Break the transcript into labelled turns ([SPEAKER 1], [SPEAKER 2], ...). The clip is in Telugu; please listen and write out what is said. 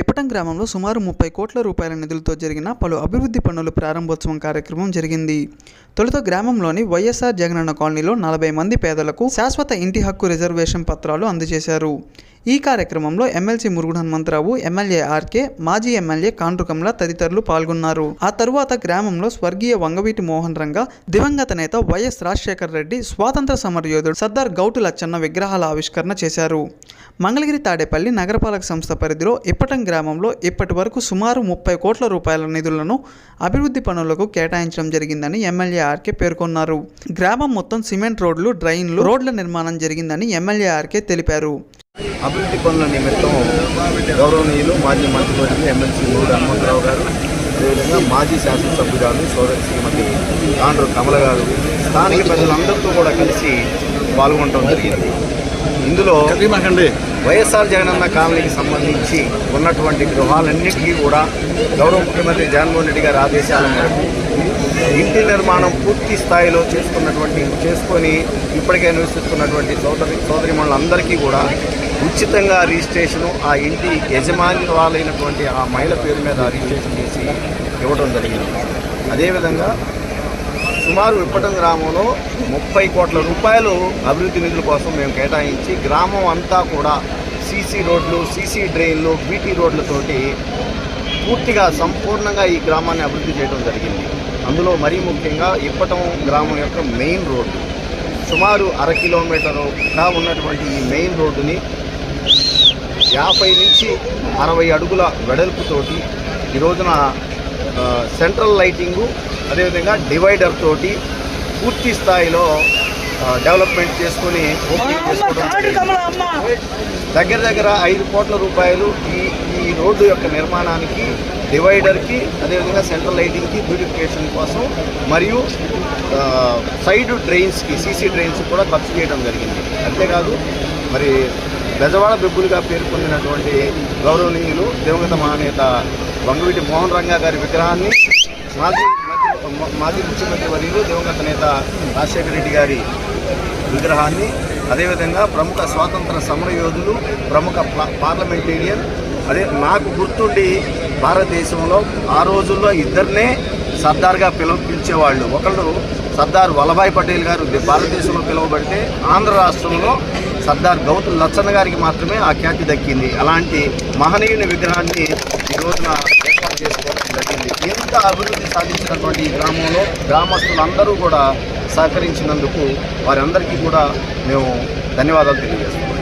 [SPEAKER 1] ఇప్పటం గ్రామంలో సుమారు ముప్పై కోట్ల రూపాయల నిధులతో జరిగిన పలు అభివృద్ధి పనుల ప్రారంభోత్సవం కార్యక్రమం జరిగింది. తొలుత గ్రామంలోని వైఎస్ఆర్ జగనన్న కాలనీలో నలభై మంది పేదలకు శాశ్వత ఇంటి హక్కు రిజర్వేషన్ పత్రాలు అందజేశారు. ఈ కార్యక్రమంలో MLC Murugudu Hanumantharao MLA RK మాజీ ఎమ్మెల్యే కాండ్రుకమ్ల తదితరులు పాల్గొన్నారు. ఆ తరువాత గ్రామంలో స్వర్గీయ వంగవీటి మోహన్ రంగ దివంగత నేత వైఎస్ రాజశేఖర్ రెడ్డి స్వాతంత్ర సమరయోధుడు సర్దార్ గౌటు లచ్చన్న విగ్రహాల ఆవిష్కరణ చేశారు. మంగళగిరి తాడేపల్లి నగరపాలక సంస్థ పరిధిలో ఇప్పటం గ్రామంలో ఇప్పటి వరకు సుమారు ముప్పై కోట్ల రూపాయల నిధులను అభివృద్ధి పనులకు కేటాయించడం జరిగిందని ఎమ్మెల్యే ఆర్కే పేర్కొన్నారు. గ్రామం మొత్తం సిమెంట్ రోడ్లు డ్రైన్లు రోడ్ల నిర్మాణం జరిగిందని ఎమ్మెల్యే ఆర్కే తెలిపారు.
[SPEAKER 2] అభివృద్ధి పనుల నిమిత్తం గౌరవనీయులు మాజీ మంత్రివర్యులు ఎమ్మెల్సీ మూడు హనుమంతరావు గారు అదేవిధంగా మాజీ శాసనసభ్యురాలు సోదరి శ్రీమతి ఆండ్రు కమల గారు స్థానిక ప్రజలందరితో కూడా కలిసి పాల్గొనడం జరిగింది. ఇందులో వైఎస్ఆర్ జగనన్న కాలనీకి సంబంధించి ఉన్నటువంటి గృహాలన్నిటికీ కూడా గౌరవ ముఖ్యమంత్రి జగన్మోహన్ రెడ్డి గారి ఆదేశాల మేరకు ఇంటి నిర్మాణం పూర్తి స్థాయిలో చేసుకున్నటువంటి చేసుకొని ఇప్పటికే నివసిస్తున్నటువంటి సోదరి సోదరిమణులందరికీ కూడా ఉచితంగా రిజిస్ట్రేషను ఆ ఇంటి యజమాని వాళ్ళైనటువంటి ఆ మహిళ పేరు మీద రిజిస్ట్రేషన్ చేసి ఇవ్వడం జరిగింది. అదేవిధంగా సుమారు విప్పటం గ్రామంలో ముప్పై కోట్ల రూపాయలు అభివృద్ధి నిధుల కోసం మేము కేటాయించి గ్రామం అంతా కూడా సీసీ రోడ్లు సీసీ డ్రైన్లు బీటీ రోడ్లతోటి పూర్తిగా సంపూర్ణంగా ఈ గ్రామాన్ని అభివృద్ధి చేయడం జరిగింది. అందులో మరీ ముఖ్యంగా ఇప్పటం గ్రామం యొక్క మెయిన్ రోడ్డు. సుమారు అర కిలోమీటరుగా ఉన్నటువంటి ఈ మెయిన్ రోడ్డుని యాభై నుంచి అరవై అడుగుల వెడల్పుతోటి ఈ రోజున సెంట్రల్ లైటింగు అదేవిధంగా డివైడర్ తోటి పూర్తి స్థాయిలో డెవలప్మెంట్ చేసుకొని ఓపెనింగ్ చేసుకోవడం జరిగింది. దగ్గర దగ్గర ఐదు కోట్ల రూపాయలు ఈ ఈ రోడ్డు యొక్క నిర్మాణానికి డివైడర్కి అదేవిధంగా సెంట్రల్ లైటింగ్కి బ్యూటిఫికేషన్ కోసం మరియు సైడ్ డ్రైన్స్కి సీసీ డ్రైన్స్ కూడా ఖర్చు చేయడం జరిగింది అంతేకాదు మరి బెజవాడ బెబ్బులుగా పేరు పొందినటువంటి గౌరవనీయులు దివంగత మహానేత వంగవీటి మోహన్ రంగా గారి విగ్రహాన్ని మాజీ మాజీ ముఖ్యమంత్రి వర్యులు దివంగత నేత రాజశేఖర రెడ్డి గారి విగ్రహాన్ని అదేవిధంగా ప్రముఖ స్వాతంత్ర సమరయోధులు ప్రముఖ పార్లమెంటేరియన్ అదే నాకు గుర్తుండి భారతదేశంలో ఆ రోజుల్లో ఇద్దరినే సర్దార్గా పిలువ పిలిచేవాళ్ళు. ఒకళ్ళు సర్దార్ వల్లభాయ్ పటేల్ గారు భారతదేశంలో పిలువబడితే ఆంధ్ర రాష్ట్రంలో సర్దార్ గౌతమ్ లచ్చన్న గారికి మాత్రమే ఆ ఖ్యాతి దక్కింది. అలాంటి మహనీయుని విగ్రహాన్ని ఈ రోజున జరిగింది అభివృద్ధి సాధించినటువంటి ఈ గ్రామంలో గ్రామస్తులందరూ కూడా సహకరించినందుకు వారందరికీ కూడా మేము ధన్యవాదాలు తెలియజేస్తున్నాం.